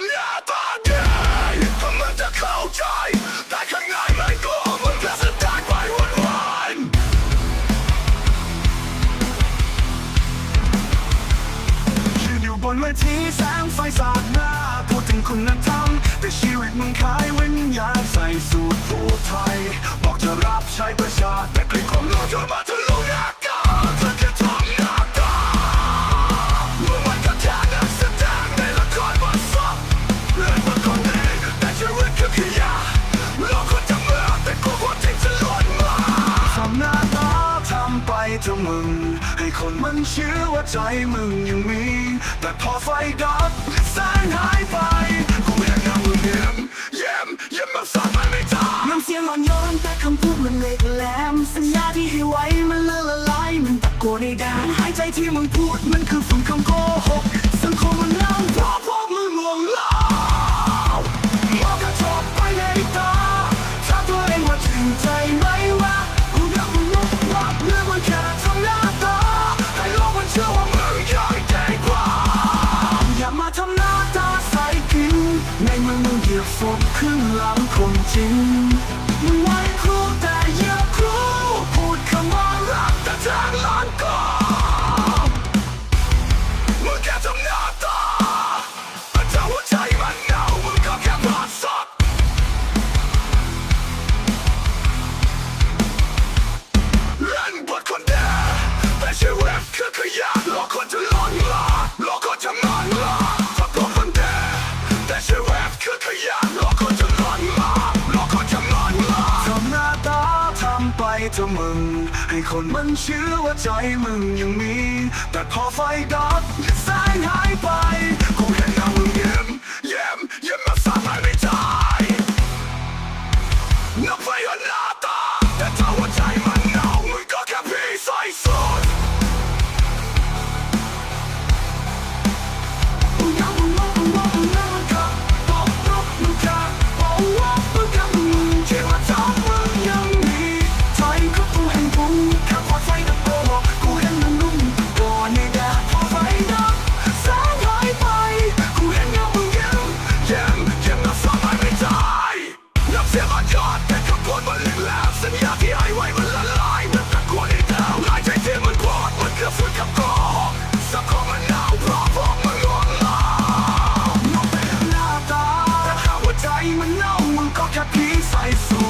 ำหน้าตาเด็กเพราะมันจะเข้าใจแต่ข้างในมันก็มันแค่แสดงไปวันวันยืนอยู่บนเวทีแสงไฟสาดหน้า พูดถึงคุณธรรมแต่ชีวิตมึงขายวิญญาณใส่สูตรผู้ไทย บอกจะรับใช้ประชาแต่กลิ่นของเราจะมาทะ เถอะมึง ให้คนมันเชื่อว่าใจมึงยังมี แต่พอไฟดับแสงหายไปกูเห็นเงามึงเยี่ยมเยี่ยมเยี่ยมมาสั่นมันไม่ตาน้ำเสียงอ่อนโยนแต่คำพูดมันเหล็กแหลมสัญญาที่ให้ไว้มันละละลายมันตะโกนในแดนหายใจที่มึงพูดมันคือฝุ่นคำโกหก มึงเหยียบศพขึ้นหลังคนจริงมึงไว้ครูแต่อย่าครูพูดคำว่ารักแต่ทางหลังก็มึงแค่ทำหน้าตาแต่หัวใจมันเหงามึงก็แค่พลาดสักเล่นบทคนเดียวแต่ชีวิตคือขยะหลอกคนจะหลอนลาหลอ เธอมึง ให้คนมันเชื่อว่าใจมึงยังมี แต่พอไฟดับแสงหายไป my soul.